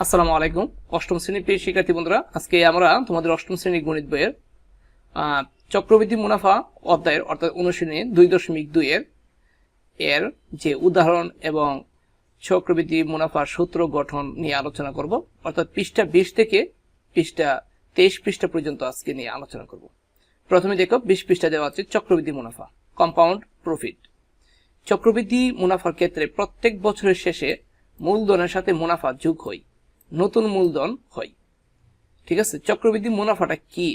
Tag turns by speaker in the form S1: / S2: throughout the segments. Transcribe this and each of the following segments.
S1: আসসালামু আলাইকুম। অষ্টম শ্রেণির প্রিয় শিক্ষার্থী বন্ধুরা, আজকে আমরা তোমাদের অষ্টম শ্রেণির গণিত বইয়ের চক্রবৃদ্ধি মুনাফা অধ্যায়ের অর্থাৎ অনুশীলনী দুই দশমিক দুইয়ের এর যে উদাহরণ এবং চক্রবৃদ্ধি মুনাফার সূত্র গঠন নিয়ে আলোচনা করব। অর্থাৎ পৃষ্ঠা বিশ থেকে পৃষ্ঠা তেইশ পৃষ্ঠা পর্যন্ত আজকে নিয়ে আলোচনা করব। প্রথমে দেখো, বিশ পৃষ্ঠা দেওয়া আছে চক্রবৃদ্ধি মুনাফা কম্পাউন্ড প্রফিট চক্রবৃদ্ধি মুনাফার ক্ষেত্রে প্রত্যেক বছরের শেষে মূলধনের সাথে মুনাফা যোগ হয়। নতুন মূলধন হয়। ঠিক আছে? চক্রবৃদ্ধি মুনাফাটা কি?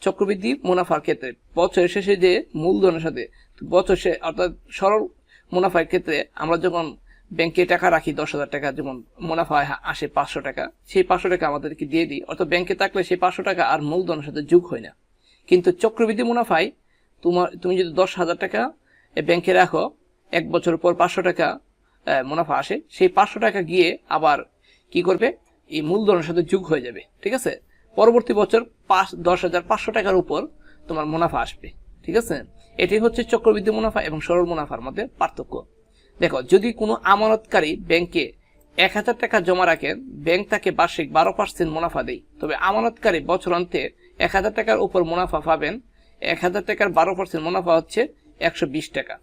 S1: চক্রবৃদ্ধি মুনাফার ক্ষেত্রে বছরের শেষে যে মূলধনের সাথে বছর শে অর্থাৎ সরল মুনাফার ক্ষেত্রে আমরা যখন ব্যাংকে টাকা রাখি, দশ হাজার টাকা, যেমন মুনাফা আসে পাঁচশো টাকা, সেই পাঁচশো টাকা আমাদেরকে দিয়ে দিই। অর্থাৎ ব্যাংকে থাকলে সেই পাঁচশো টাকা আর মূলধনের সাথে যোগ হয় না। কিন্তু চক্রবৃদ্ধি মুনাফায় তোমার, তুমি যদি দশ হাজার টাকা ব্যাংকে রাখো, এক বছর পর পাঁচশো টাকা মুনাফা আসে, সেই পাঁচশো টাকা গিয়ে আবার কি করবে? এই মূলধনের সাথে যোগ হয়ে যাবে, ঠিক আছে? পরবর্তী বছর পাঁচ, দশ হাজার পাঁচশো টাকার উপর তোমার মুনাফা আসবে, ঠিক আছে? এটি হচ্ছে চক্রবৃদ্ধি মুনাফা এবং সরল মুনাফার মধ্যে পার্থক্য। দেখো, যদি কোনো আমানতকারী ব্যাংকে এক হাজার টাকা জমা রাখেন ব্যাংক তাকে বার্ষিক বারো পার্সেন্ট মুনাফা দেয়। তবে আমানতকারী বছর বছরান্তে এক হাজার টাকার উপর মুনাফা পাবেন, এক হাজার টাকার বারো পার্সেন্ট মুনাফা হচ্ছে একশো বিশ টাকা।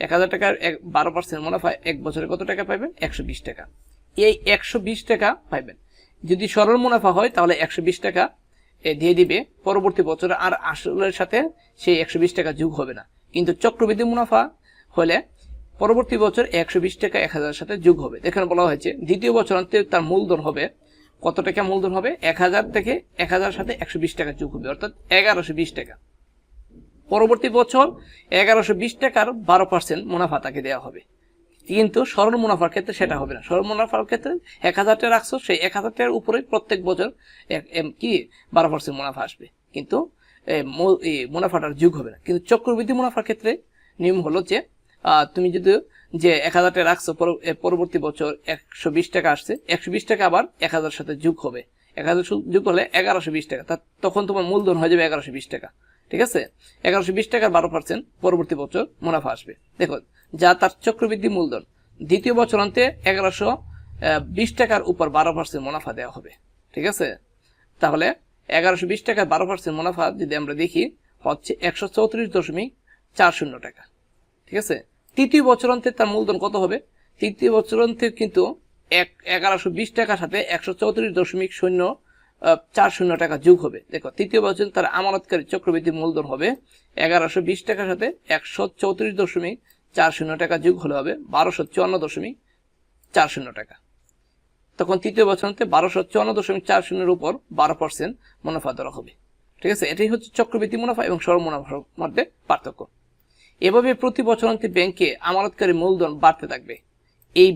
S1: এক হাজার টাকার এক, বারো পার্সেন্ট মুনাফা এক বছরে কত টাকা পাবেন? একশো বিশ টাকা। এই একশো বিশ টাকা পাইবেন। যদি সরল মুনাফা হয়, তাহলে একশো বিশ টাকা দিয়ে দিবে। পরবর্তী বছরে আর আসলের সাথে সেই একশো বিশ টাকা যোগ হবে না। কিন্তু চক্রবৃদ্ধি মুনাফা হলে পরবর্তী বছর একশো বিশ টাকা এক হাজারের সাথে যোগ হবে। এখানে বলা হয়েছে, দ্বিতীয় বছর অন্তে তার মূলধন হবে। কত টাকা মূলধন হবে? এক হাজার থেকে এক হাজার সাথে একশো বিশ টাকা যোগ হবে, অর্থাৎ এগারোশো টাকা। পরবর্তী বছর এগারোশো টাকার বারো পার্সেন্ট মুনাফা তাকে দেওয়া হবে। কিন্তু সরল মুনাফার ক্ষেত্রে সেটা হবে না। সরল মুনাফার ক্ষেত্রে এক হাজার টাকা রাখছো, সেই এক হাজার টাকার উপরে প্রত্যেক বছর কি? বারো পার্সেন্ট মুনাফা আসবে। কিন্তু মুনাফাটার যুগ হবে না। কিন্তু চক্রবৃদ্ধি মুনাফার ক্ষেত্রে নিয়ম হলো যে তুমি যদি যে এক হাজার টাকা রাখছো পরবর্তী বছর একশো বিশ টাকা আসছে, একশো বিশ টাকা আবার এক হাজার সাথে যুগ হবে। এক হাজার যুগ হলে এগারোশো বিশ টাকা। তখন তোমার মূলধন হয়ে যাবে এগারোশো বিশ টাকা। ঠিক আছে? এগারোশো বিশ টাকার বারো পার্সেন্ট পরবর্তী বছর মুনাফা আসবে। দেখো যা তার চক্রবৃদ্ধি মূলধন, দ্বিতীয় বছর অন্তে এগারোশো বিশ টাকার উপর বারো পার্সেন্ট মুনাফা দেওয়া হবে। ঠিক আছে? তাহলে এগারোশো বিশ টাকার বারো পার্সেন্ট মুনাফা যদি আমরা দেখি, হচ্ছে একশো চৌত্রিশ দশমিক চার শূন্য টাকা। ঠিক আছে? তৃতীয় বছরান্তে তার মূলধন কত হবে? তৃতীয় বছরান্তে কিন্তু এক এগারোশো বিশ টাকার সাথে একশো চৌত্রিশ দশমিক শূন্য চার শূন্য টাকা যোগ হবে। দেখো, তৃতীয় বছর তার আমানতকারী চক্রবৃদ্ধি মূলধন হবে এগারোশো বিশ টাকার সাথে একশো চৌত্রিশ দশমিক চার শূন্য টাকা যোগ হলে হবে বারোশো চুয়ান্ন দশমিক চার শূন্য টাকা। তখন তৃতীয় বছরতে বারোশো চুয়ান্ন দশমিক চার শূন্যের উপর বারো পার্সেন্ট মুনাফা ধরা হবে। ঠিক আছে? এটাই হচ্ছে চক্রবৃদ্ধি মুনাফা এবং সরল মুনাফার মধ্যে পার্থক্য। এভাবে প্রতি বছরান্তে ব্যাংকে আমানতকারী মূলধন বাড়তে থাকবে। এই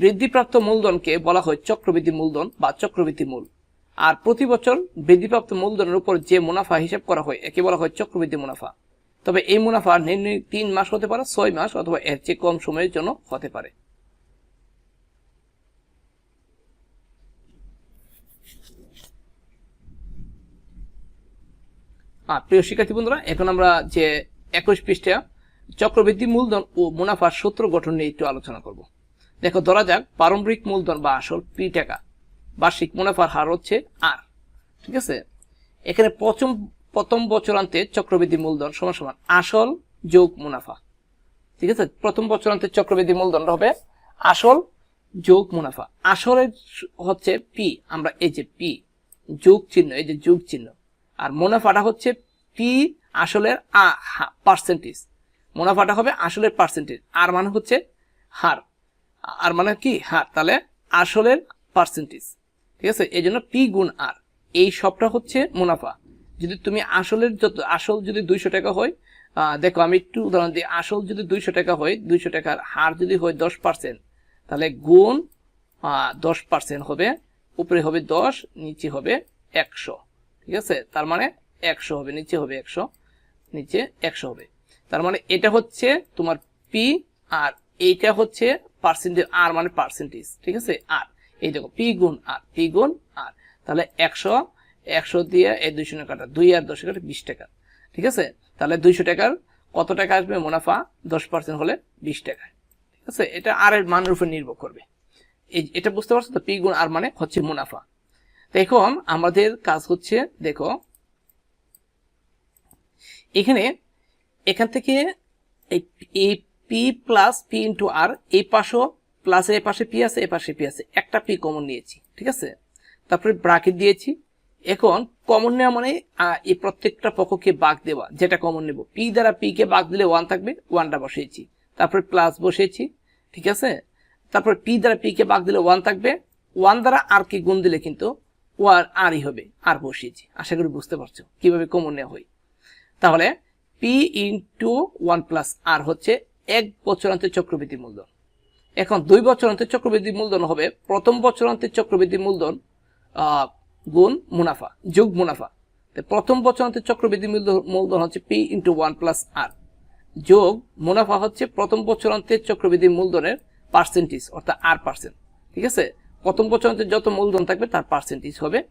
S1: বৃদ্ধিপ্রাপ্ত মূলধনকে বলা হয় চক্রবৃদ্ধি মূলধন বা চক্রবৃদ্ধি মূল। আর প্রতি বছর বৃদ্ধিপ্রাপ্ত মূলধনের উপর যে মুনাফা হিসাব করা হয়, একে বলা হয় চক্রবৃদ্ধি মুনাফা। তবে এই মুনাফা নির্ণয় তিন মাস হতে পারে, ছয় মাস অথবা এর চেয়ে কম সময়ের জন্য হতে পারে। প্রিয় শিক্ষার্থী বন্ধুরা, এখন আমরা যে একুশ পৃষ্ঠা, চক্রবৃদ্ধি মূলধন ও মুনাফার সূত্র গঠন নিয়ে একটু আলোচনা করব। দেখো, ধরা যাক, পারম্পরিক মূলধন বা আসল পি টাকা। বার্ষিক মুনাফার হার হচ্ছে আর। ঠিক আছে? এখানে প্রথম প্রথম বছরান্তে চক্রবৃদ্ধি মূলধন সমান সমান আসল যোগ মুনাফা। ঠিক আছে? প্রথম বছরান্তে চক্রবৃদ্ধি মূলধন হবে আসল যোগ মুনাফা। আসলের হচ্ছে পি আমরা এই যে পি যোগ চিহ্ন, এই যে যোগ চিহ্ন। আর মুনাফাটা হচ্ছে পি আসলের পার্সেন্টেজ মুনাফাটা হবে আসলের পার্সেন্টেজ আর মানে হচ্ছে হার। আর মানে কি? হার। তাহলে আসলের পার্সেন্টেজ ঠিক আছে? এই জন্য পি গুণ আর। এই সবটা হচ্ছে মুনাফা। যদি তুমি আসলের যত, আসল যদি দুইশো টাকা হয় দেখো আমি একটু উদাহরণ দিই। আসল যদি দুইশো টাকা হয়, দুইশো টাকার হার যদি হয় দশ পার্সেন্ট, তাহলে গুণ দশ পার্সেন্ট হবে, উপরে হবে দশ, নিচে হবে একশো। ঠিক আছে? তার মানে একশো হবে, নিচে হবে একশো, নিচে একশো হবে। তার মানে এটা হচ্ছে তোমার পি আর এইটা হচ্ছে পার্সেন্টেজ, আর মানে পার্সেন্টেজ। ঠিক আছে? আর। এই দেখো পি গুণ আর পি গুণ আর তাহলে একশো একশো দিয়ে এই দুইশো কাটা, দুই আর দশ কাটা বিশ টাকা। ঠিক আছে? তাহলে দুইশো টাকার কত টাকা আসবে? মুনাফা দশ পার্সেন্ট হলে বিশ টাকা। ঠিক আছে? এটা আর এর মানের উপর নির্ভর করবে। এই এটা বুঝতে পারছ তো? পি গুণ আর মানে হচ্ছে মুনাফা। এখন আমাদের কাজ হচ্ছে, দেখো, এখানে, এখান থেকে এই P plus P into R এই পাশেও প্লাসের এই পাশে পি আছে এ পাশে পি আছে। একটা পি কমন নিয়েছি, ঠিক আছে? তারপরে ব্রাকেট দিয়েছি। এখন কমন নেওয়া মানে এই প্রত্যেকটা পক্ষকে বাঘ দেওয়া, যেটা কমন নেব। পি দ্বারা পি কে বাঘ দিলে ওয়ান থাকবে ওয়ানটা বসিয়েছি। তারপরে প্লাস বসিয়েছি, ঠিক আছে? তারপর পি দ্বারা পি কে বাঘ দিলে ওয়ান থাকবে। ওয়ান দ্বারা আর কে গুণ দিলে কিন্তু ওয়ান আরই হবে আর বসিয়েছি। আশা করি বুঝতে পারছ কীভাবে কমন নেওয়া হয়। তাহলে P into one plus R হচ্ছে এক বছরান্তের চক্রবৃদ্ধি মূলধন। এখন দুই বছরান্তের চক্রবৃদ্ধি মূলধন হবে। প্রথম বছরান্তের চক্রবৃদ্ধি মূলধন গুণ মুনাফা, যোগ মুনাফা। প্রথম বছরান্তের চক্রবৃদ্ধি মূলধন- হচ্ছে P into one plus R. যোগ মুনাফা হচ্ছে প্রথম বছর বছরান্তের চক্রবৃদ্ধি মূলধনের পার্সেন্টেজ, অর্থাৎ আর পার্সেন্ট। ঠিক আছে? প্রথম বছর বছরান্তের যত মূলধন থাকবে তার পার্সেন্টেজ হবে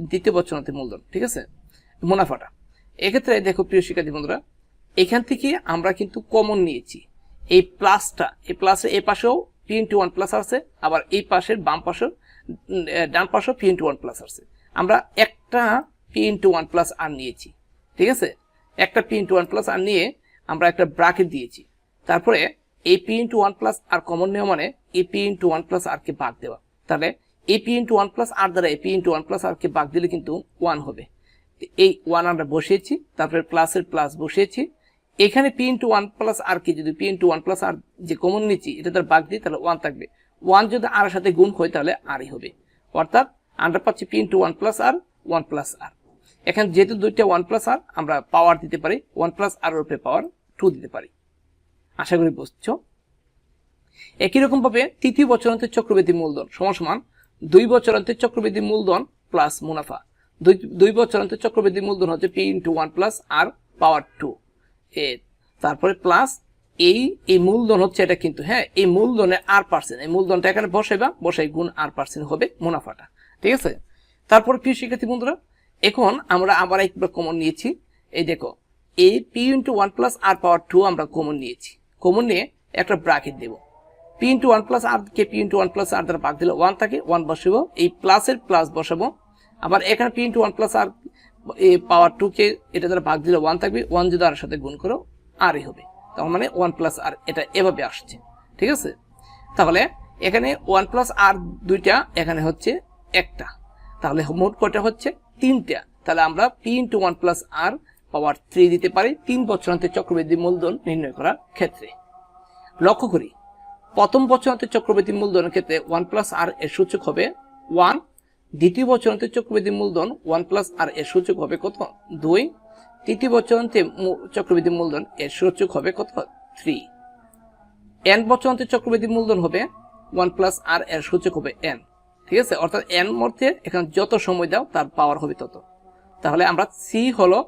S1: দ্বিতীয় বছরান্তের মূলধন। ঠিক আছে? মুনাফাটা। এক্ষেত্রে দেখো প্রিয় শিক্ষার্থী বন্ধুরা, এখান থেকে আমরা কিন্তু কমন নিয়েছি। এই প্লাসটা, এই প্লাসের এ পাশেও পি ইন্টু ওয়ান প্লাস আছে, আবার এই পাশের বাম পাশেও ডান পাশেও পি ইন্টু ওয়ান প্লাস আছে। আমরা একটা P into one plus R নিয়েছি, ঠিক আছে? একটা P into one plus R নিয়ে আমরা একটা ব্রাকেট দিয়েছি। তারপরে এই P into one plus R common নেওয়া মানে এই P into one plus R কে ভাগ দেওয়া। তাহলে এই P into one plus R দ্বারা এই P into one plus R কে ভাগ দিলে কিন্তু ওয়ান হবে। এই ওয়ান আমরা বসিয়েছি, তারপরে প্লাসের প্লাস বসিয়েছি এখানে P into one plus R কি? যদি P into one plus R যে কমন নিচ্ছি, এটা তার বাগ দিই তাহলে ওয়ান থাকবে। ওয়ান যদি আর সাথে গুণ হয়, তাহলে আরই হবে। অর্থাৎ আমরা পাচ্ছি P into one plus R one plus R এখানে যেহেতু দুইটা ওয়ান প্লাস আর আমরা পাওয়ার দিতে পারি। ওয়ান প্লাস আর উপরে পাওয়ার টু দিতে পারি। আশা করি বুঝছ? একই রকম ভাবে তৃতীয় বছরান্তের চক্রবৃদ্ধি মূলধন সমান সমান দুই বছরান্তের চক্রবৃদ্ধি মূলধন প্লাস মুনাফা। দুই দুই বছরান্তের চক্রবৃদ্ধি মূলধন হচ্ছে P into one plus R power two এ, তারপরে প্লাস এই এই মূলধন হচ্ছে এটা কিন্তু হ্যাঁ এই মূলধনে আর পার্সেন্ট এই মূলধনটা এখানে বসাইবা বসাই গুণ আর পার্সেন্ট হবে মুনাফাটা, ঠিক আছে? তারপরে প্রিয় শিক্ষার্থী বন্ধুরা, এখন আমরা আবার একবার কমন নিয়েছি, এই দেখো এই P into one plus R power two আমরা কমন নিয়েছি কমন নিয়ে একটা ব্রাকেট দেবো P into one plus R কে P into one plus R দ্বারা ভাগ দিলে ওয়ান থাকে ওয়ান বসাবো, এই প্লাসের প্লাস বসাবো, আবার এখানে P into one plus R power two কে এটা দ্বারা ভাগ দিলে ওয়ান থাকবে ওয়ান যদি আর সাথে গুণ করো, আরই হবে। তখন মানে ওয়ান প্লাস আর এটা এভাবে আসছে, ঠিক আছে? তাহলে এখানে ওয়ান প্লাস আর দুইটা, এখানে হচ্ছে একটা। তাহলে মোট কয়টা হচ্ছে? তিনটা। তাহলে আমরা P into one plus R power three দিতে পারি, তিন বছরান্তে চক্রবৃদ্ধি মূলধন নির্ণয় করার ক্ষেত্রে। লক্ষ্য করি, প্রথম বছরান্তের চক্রবৃদ্ধি মূলধনের ক্ষেত্রে ওয়ান প্লাস আর এর সূচক হবে ওয়ান দ্বিতীয় বছরান্তের চক্রবৃদ্ধি মূলধন ওয়ান প্লাস আর এর সূচক হবে কত? দুই। তৃতীয় বছরান্তে চক্রবৃদ্ধি মূলধন, এর সূচক হবে কত? থ্রি। এন বছরান্তের চক্রবৃদ্ধি মূলধন হবে ওয়ান প্লাস আর এর সূচক হবে এন। ঠিক আছে? অর্থাৎ এন মধ্যে এখানে যত সময় দাও, তার পাওয়ার হবে তত। তাহলে আমরা সি হলো,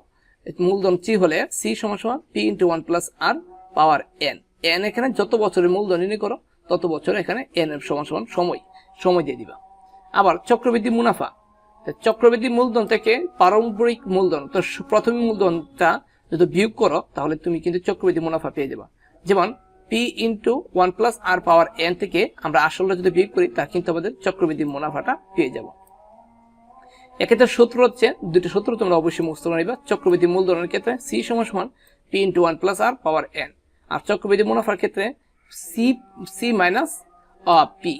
S1: মূলধন সি হলে সি সমান সমান P into one plus R power n n এখানে যত বছরের মূলধন নির্ণয় করো, তত বছর এখানে এন এর সমান সমান সময় সময় দিয়ে দিবা। আবার চক্রবৃদ্ধি মুনাফা। চক্রবৃদ্ধি মূলধন থেকে পারম্পরিক মূলধন, তো প্রথম মূলধনটা যদি বিয়োগ করো, তাহলে তুমি কিন্তু চক্রবৃদ্ধি মুনাফা পেয়ে যাবা। যেমন P into one plus R power n থেকে আমরা আসলটা যদি বিয়োগ করি, তা কিন্তু আমাদের চক্রবৃদ্ধি মুনাফাটা পেয়ে যাব। এক্ষেত্রে সূত্র হচ্ছে দুটি সূত্র তোমরা অবশ্যই মুখস্থ নিবা, চক্রবৃদ্ধি মূলধনের ক্ষেত্রে সি সমান সমান P into one plus R power n আর চক্রবৃদ্ধি মুনাফার ক্ষেত্রে সি সি মাইনাস পি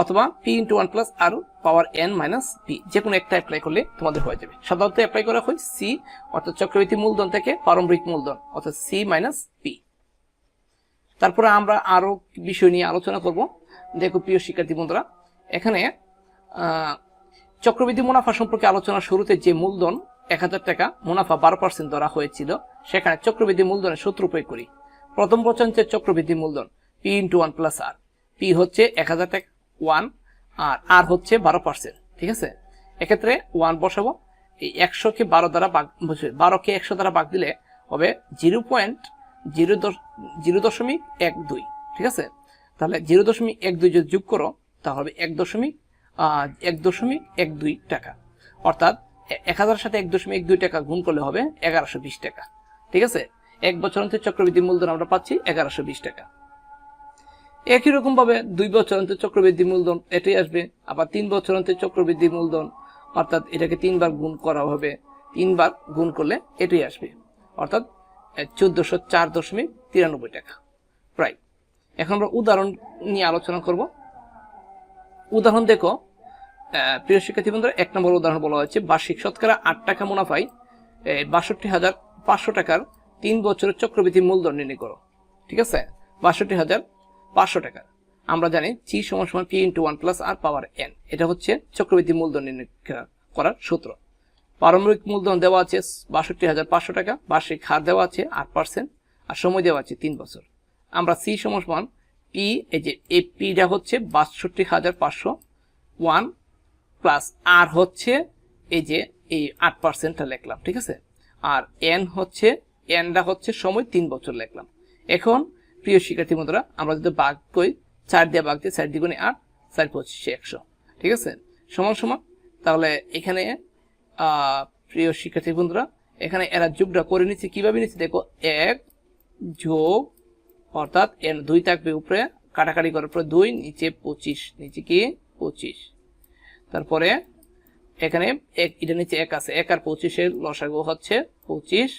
S1: অথবা P into one plus R power n minus P যে কোনো একটা অ্যাপ্লাই করলে তোমাদের হয়ে যাবে। সাধারণত অ্যাপ্লাই করা হয় সি অর্থাৎ চক্রবৃদ্ধি মূলধন থেকে পারম্পরিক মূলধন, অর্থাৎ সি মাইনাস পি তারপরে আমরা আরও বিষয় নিয়ে আলোচনা করব। দেখো প্রিয় শিক্ষার্থী বন্ধুরা, এখানে চক্রবৃদ্ধি মুনাফা সম্পর্কে আলোচনা শুরুতে যে মূলধন এক হাজার টাকা মুনাফা বারো পার্সেন্ট ধরা হয়েছিল, সেখানে চক্রবৃদ্ধি মূলধনের সূত্র প্রয়োগ করি। প্রথম পর্যন্তের চক্রবৃদ্ধি মূলধন P into one plus R P হচ্ছে এক হাজার টাকা ওয়ান আর আর হচ্ছে বারো পার্সেন্ট, ঠিক আছে? এক্ষেত্রে ওয়ান বসাবো, এই একশোকে বারো দ্বারা বাগ বারোকে একশো দ্বারা বাগ দিলে হবে জিরো পয়েন্ট জিরো জিরো দশমিক এক দুই, ঠিক আছে? তাহলে জিরো দশমিক এক দুই যদি যোগ করো, তাহলে হবে এক দশমিক এক দশমিক এক দুই টাকা। অর্থাৎ এক হাজার সাথে এক দশমিক দুই টাকা গুণ করলে হবে এগারোশো বিশ টাকা, ঠিক আছে? এক বছর অন্তে চক্রবৃদ্ধি মূলধন আমরা পাচ্ছি এগারোশো বিশ টাকা। একই রকম ভাবে দুই বছর অন্তর চক্রবৃদ্ধি মূলধন এটাই আসবে, আবার তিন বছর অন্তর চক্রবৃদ্ধি মূলধন, অর্থাৎ এটাকে তিনবার গুণ করা হবে। তিনবার গুণ করলে এটাই আসবে, অর্থাৎ চোদ্দশো চার দশমিক তিরানব্বই টাকা। প্রায় এখন আমরা উদাহরণ নিয়ে আলোচনা করব। উদাহরণ দেখো প্রিয় শিক্ষার্থী বন্ধুরা, এক নম্বর উদাহরণ বলা হয়েছে, বার্ষিক শতকরা আট টাকা মুনাফায় বাষট্টি হাজার পাঁচশো টাকার তিন বছরের চক্রবৃদ্ধি মূলধন নির্ণয় করো। ঠিক আছে? বাষট্টি হাজার পাঁচশো টাকা। আমরা জানি চি সমান সমান P into one plus R power n এটা হচ্ছে চক্রবৃদ্ধি মূলধন নির্ণয় করার সূত্র। প্রারম্ভিক মূলধন দেওয়া আছে বাষট্টি হাজার পাঁচশো টাকা, বার্ষিক হার দেওয়া আছে আট পার্সেন্ট আর সময় দেওয়া আছে তিন বছর। আমরা সি সমান পি এই যে এই পিটা হচ্ছে বাষট্টি হাজার পাঁচশো ওয়ান প্লাস আর হচ্ছে এই যে এই আট পার্সেন্টটা লিখলাম, ঠিক আছে? আর এন হচ্ছে এনটা হচ্ছে সময় তিন বছর লিখলাম। এখন প্রিয় শিক্ষার্থী বন্ধুরা, আমরা যদি বাঘ করি, চার দিয়ে বাঘ দিয়ে চার দ্বিগুণে আট, চার পঁচিশে একশো। ঠিক আছে? সমান সমান। তাহলে এখানে প্রিয় শিক্ষার্থী বন্ধুরা, এখানে এরা যোগটা করে নিচ্ছে, কীভাবে নিচ্ছে? দেখো, এক যোগ, অর্থাৎ এন দুই থাকবে উপরে, কাটাকাটি করার পরে দুই, নিচে পঁচিশ। নিচে কি? পঁচিশ। তারপরে এখানে এক, এটা নিচে এক আছে। এক আর পঁচিশের লসাগু হচ্ছে পঁচিশ।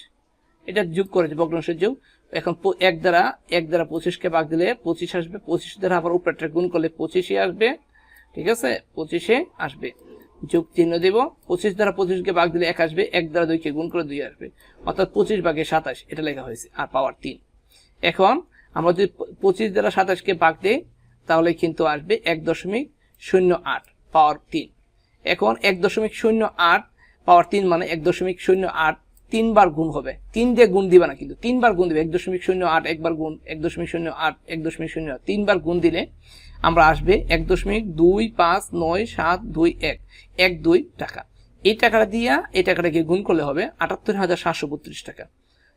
S1: এটা যোগ করেছে, ভগ্নাংশের যোগ। এখন এক দ্বারা এক দ্বারা পঁচিশকে ভাগ দিলে পঁচিশ আসবে পঁচিশ দ্বারা আবার উপরেরটা গুণ করলে পঁচিশে আসবে, ঠিক আছে? পঁচিশে আসবে। যোগ চিহ্ন দেব, পঁচিশ দ্বারা পঁচিশকে ভাগ দিলে এক আসবে, এক দ্বারা দুইকে গুণ করে দুই আসবে। অর্থাৎ পঁচিশ ভাগে সাতাশ, এটা লেখা হয়েছে, আর পাওয়ার তিন। এখন আমরা যদি পঁচিশ দ্বারা সাতাশকে ভাগ দিই, তাহলে কিন্তু আসবে এক দশমিক শূন্য আট, পাওয়ার তিন। এখন এক দশমিক শূন্য আট, পাওয়ার তিন মানে এক দশমিক শূন্য আট তিনবার গুণ হবে। তিন দিয়ে গুণ দিবে না কিন্তু। তিনবার গুণ দিবে। এক দশমিক শূন্য আট, একবার গুণ, এক দশমিক শূন্য আট, এক দশমিক শূন্য তিনবার গুণ দিলে আমরা আসবে এক দশমিক দুই পাঁচ নয় সাত দুই এক। এক দুই টাকা। এই টাকাটা দিয়া এই টাকাটাকে গুণ করলে হবে আটাত্তর হাজার সাতশো বত্রিশ টাকা।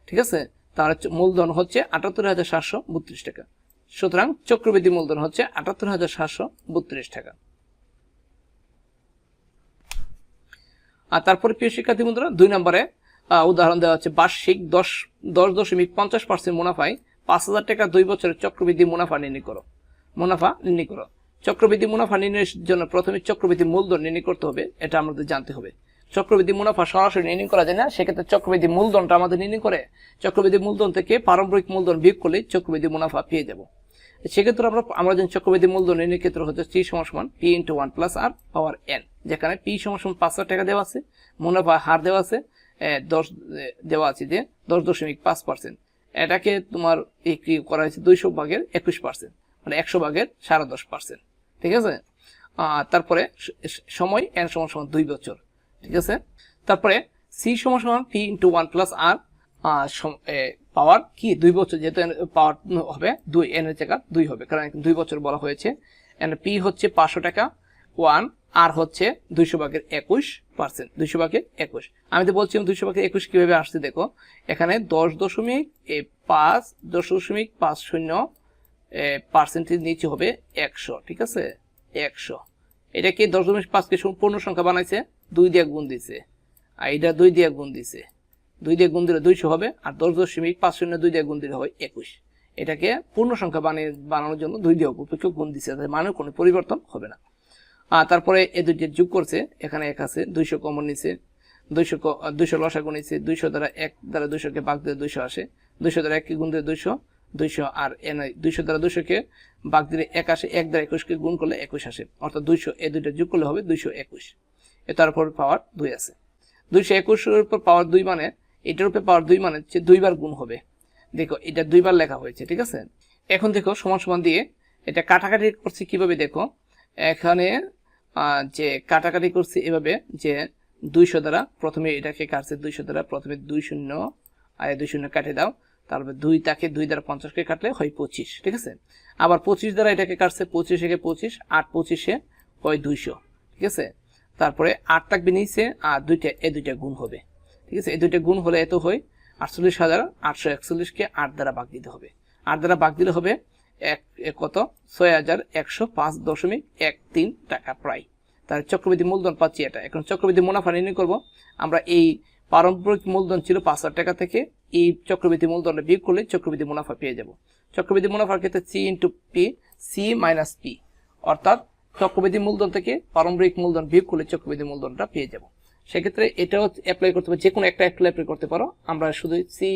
S1: ঠিক আছে? তার মূলধন হচ্ছে আটাত্তর হাজার সাতশো বত্রিশ টাকা। সুতরাং চক্রবৃদ্ধি মূলধন হচ্ছে আটাত্তর হাজার সাতশো বত্রিশ টাকা। আর তারপরে প্রিয় শিক্ষার্থী বন্ধুরা, দুই নম্বরে উদাহরণ দেওয়া হচ্ছে, বার্ষিক দশ দশ দশমিক পঞ্চাশ পার্সেন্ট মুনাফায় পাঁচ হাজার টাকা দুই বছরের চক্রবৃদ্ধি মুনাফা নির্ণয় করো। মুনাফা নির্ণয় করো। চক্রবৃদ্ধি মুনাফা নির্ণয়ের জন্য প্রথমে চক্রবৃদ্ধি মূলধন নির্ণয় করতে হবে, এটা আমাদের জানতে হবে। চক্রবৃদ্ধি মুনাফা সরাসরি নির্ণয় করা যায় না, সেক্ষেত্রে চক্রবৃদ্ধি মূলধনটা আমাদের নির্ণয় করে, চক্রবৃদ্ধি মূলধন থেকে পারম্পরিক মূলধন বিয়োগ করলে চক্রবৃদ্ধি মুনাফা পেয়ে যাব। সেক্ষেত্রে আমরা আমরা জানি চক্রবৃদ্ধি মূলধন নির্ণয় ক্ষেত্রে হচ্ছে টি সমান সমান P into one plus R power n, যেখানে পি সমান সমান পাঁচ হাজার টাকা দেওয়া আছে মুনাফা হার দেওয়া আছে দশ দেওয়া আছে যে দশ দশমিক পাঁচ পার্সেন্ট। এটাকে তোমার বিক্রি করা হয়েছে দুইশো ভাগের একুশ পার্সেন্ট মানে একশো ভাগের সাড়ে দশ পার্সেন্ট, ঠিক আছে? তারপরে সময় এন সমান সমান দুই বছর, ঠিক আছে? তারপরে সি সমান সমান P into one plus R power কি? দুই বছর যেহেতু পাওয়ার হবে, দুই এন এর জায়গা দুই হবে, কারণ দুই বছর বলা হয়েছে। এন পি হচ্ছে পাঁচশো টাকা ওয়ান আর হচ্ছে দুইশো ভাগের একুশ পার্সেন্ট দুইশো ভাগের একুশ। আমি তো বলছিলাম দুইশো ভাগের একুশ কীভাবে আসছে, দেখো। এখানে দশ দশমিক পাঁচ দশ দশমিক পাঁচ শূন্য পার্সেন্টেজ নিচে হবে একশো, ঠিক আছে? একশো। এটাকে দশ দশমিক পাঁচকে পূর্ণ সংখ্যা বানাইছে? দুই দিয়ে গুণ দিছে। আর এটা দুই দিয়ে গুণ দিছে। দুই দিয়ে গুণ দিলে দুইশো হবে, আর দশ দশমিক পাঁচ শূন্য দুই দিয়ে গুণ দিলে হয় একুশ। এটাকে পূর্ণ সংখ্যা বানিয়ে বানানোর জন্য দুই দিয়ে অপেক্ষ গুণ তাদের মানে কোনো পরিবর্তন হবে না। তারপরে এ দুইটি যোগ করছে, এখানে এক আছে, দুইশো কমন নিছে দুইশো দুইশো লসাগু নিছে দুইশো দ্বারা এক দ্বারা দুইশোকে বাঘ দিলে দুইশো আসে, দুইশো দ্বারা এককে গুণ দিলে দুইশো দুইশো আর এন দুইশো দ্বারা দুইশোকে বাঘ দিলে এক আসে, এক দ্বারা একুশকে গুণ করলে একুশ আসে, অর্থাৎ দুইশো, এ দুইটা যোগ করলে হবে দুইশো একুশ। এ তার উপর পাওয়ার দুই আছে। দুইশো একুশের উপর পাওয়ার দুই মানে এটার উপরে পাওয়ার দুই মানে হচ্ছে দুইবার গুণ হবে। দেখো, এটা দুইবার লেখা হয়েছে, ঠিক আছে? এখন দেখো, সমান সমান দিয়ে এটা কাটাকাটি করছি কীভাবে দেখো? এখানে যে কাটাকাটি করছি এভাবে, যে দুইশো দ্বারা প্রথমে এটাকে কাটছে, দুইশো দ্বারা প্রথমে দুই শূন্য আর দুই শূন্য কাটে দাও, তারপর দুই তাকে দুই দ্বারা পঞ্চাশকে কাটলে হয় পঁচিশ, ঠিক আছে? আবার পঁচিশ দ্বারা এটাকে কাটছে, পঁচিশ পঁচিশ, আট পঁচিশে হয় দুইশো, ঠিক আছে? তারপরে আট থাকবে নিচে আর দুইটা, এ দুইটা গুণ হবে, ঠিক আছে? এ দুইটা গুণ হলে এত হয়, আটচল্লিশ হাজার আটশো একচল্লিশকে আট দ্বারা ভাগ দিতে হবে, আট দ্বারা ভাগ দিলে হবে এক কত? ছয় হাজার একশো পাঁচ দশমিক এক তিন টাকা প্রায়। তার চক্রবৃদ্ধি মূলধন পাচ্ছি এটা। এখন চক্রবৃদ্ধি মুনাফা নির্ণয় করব। আমরা এই পারম্পরিক মূলধন ছিল পাঁচ হাজার টাকা থেকে এই চক্রবৃদ্ধি মূলধনটা বিয়োগ করলে চক্রবৃদ্ধি মুনাফা পেয়ে যাব। চক্রবৃদ্ধি মুনাফার ক্ষেত্রে C into P C minus P অর্থাৎ চক্রবৃদ্ধি মূলধন থেকে পারম্পরিক মূলধন বিয়োগ করলে চক্রবৃদ্ধি মূলধনটা পেয়ে যাব। সেক্ষেত্রে এটাও অ্যাপ্লাই করতে পারো যে কোনো একটা অ্যাপ্লাই করতে পারো। আমরা শুধু C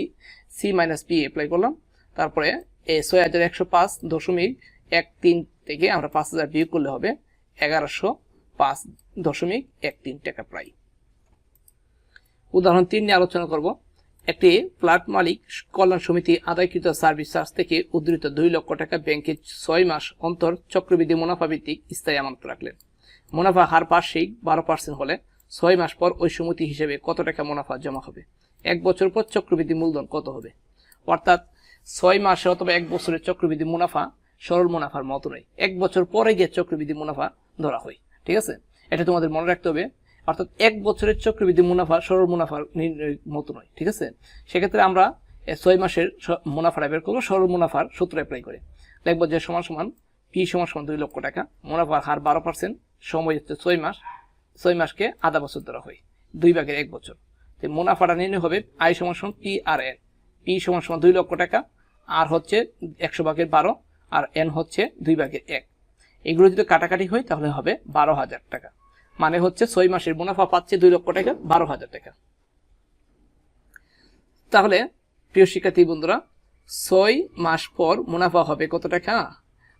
S1: C minus P apply করলাম। তারপরে ছয় হাজার একশো পাঁচ দশমিক এক তিন থেকে আমরা পাঁচ হাজার বিয়োগ করলে হবে এগারোশো পাঁচ দশমিক এক তিন টাকা প্রায়। উদাহরণ তিন নিয়ে আলোচনা করব। একটি ফ্ল্যাট মালিক কল্যাণ সমিতি আদায়কৃত সার্ভিস চার্জ থেকে উদ্ধৃত দুই লক্ষ টাকা ব্যাংকে ছয় মাস অন্তর চক্রবৃদ্ধি মুনাফা ভিত্তিক স্থায়ী আমানত রাখলেন। মুনাফা হার বার্ষিক বারো পার্সেন্ট হলে ছয় মাস পর ওই সমিতি হিসেবে কত টাকা মুনাফা জমা হবে? এক বছর পর চক্রবৃদ্ধি মূলধন কত হবে? অর্থাৎ ছয় মাসে অথবা এক বছরের চক্রবৃদ্ধি মুনাফা সরল মুনাফার মতো নয়। এক বছর পরে গিয়ে চক্রবৃদ্ধি মুনাফা ধরা হয়। ঠিক আছে? এটা তোমাদের মনে রাখতে হবে। অর্থাৎ এক বছরের চক্রবৃদ্ধি মুনাফা সরল মুনাফার মতো নয়। ঠিক আছে? সেক্ষেত্রে আমরা ছয় মাসের মুনাফাটা বের করব, সরল মুনাফার সূত্র অ্যাপ্লাই করে। লিখব যে সমান সমান, পি সমান সমান দুই লক্ষ টাকা। মুনাফার হার বারো পার্সেন্ট সময় হচ্ছে ছয় মাস। ছয় মাসকে আধা বছর ধরা হয়। দুই ভাগের এক বছর। মুনাফাটা নির্ণয় হবে আই সমান সমান পি আর এন। পি সমান সমান দুই লক্ষ টাকা আর হচ্ছে একশো ভাগের বারো, আর এন হচ্ছে দুই ভাগের এক। এগুলো যদি কাটাকাটি হয়, তাহলে হবে বারো হাজার টাকা। মানে হচ্ছে ছয় মাসের মুনাফা পাচ্ছে দুই লক্ষ টাকা, বারো হাজার টাকা। তাহলে, প্রিয় শিক্ষার্থী বন্ধুরা, ছয় মাস পর মুনাফা হবে কত টাকা?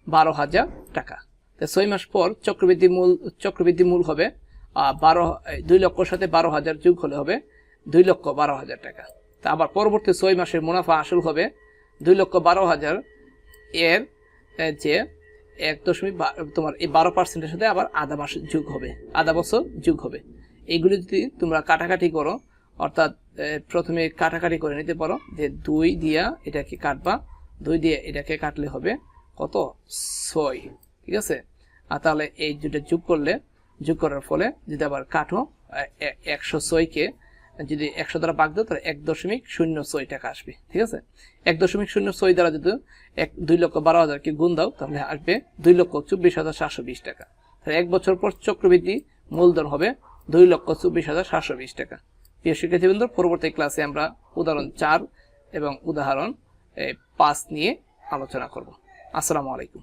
S1: বারো হাজার টাকা। ছয় মাস পর চক্রবৃদ্ধি মূল চক্রবৃদ্ধি মূল হবে বারো দুই লক্ষর সাথে বারো হাজার যোগ হলে হবে দুই লক্ষ বারো হাজার টাকা। তা আবার পরবর্তী ছয় মাসের মুনাফা আসল হবে দুই লক্ষ বারো হাজার এর যে এক দশমিক তোমার এই বারো পার্সেন্টের সাথে আবার আধা মাস যোগ হবে, আধা বছর যোগ হবে। এইগুলি যদি তোমরা কাটাকাটি করো, অর্থাৎ প্রথমে কাটাকাটি করে নিতে পারো যে দুই দিয়া এটাকে কাটবা, দুই দিয়ে এটাকে কাটলে হবে কত? ছয়, ঠিক আছে? আর তাহলে এই দুটো যোগ করলে, যোগ করার ফলে যদি আবার কাটো একশো ছয়কে যদি একশো দ্বারা ভাগ দাও, তাহলে এক দশমিক শূন্য ছয় টাকা আসবে, ঠিক আছে? এক দশমিক শূন্য ছয় দ্বারা যদি এক, দুই লক্ষ বারো হাজারকে গুণ দাও, তাহলে আসবে দুই লক্ষ চব্বিশ হাজার সাতশো বিশ টাকা। তাহলে এক বছর পর চক্রবৃদ্ধি মূলধন হবে দুই লক্ষ চব্বিশ হাজার সাতশো বিশ টাকা। প্রিয় শিক্ষার্থীবৃন্দ পরবর্তী ক্লাসে আমরা উদাহরণ চার এবং উদাহরণ পাঁচ নিয়ে আলোচনা করব। আসসালামু আলাইকুম।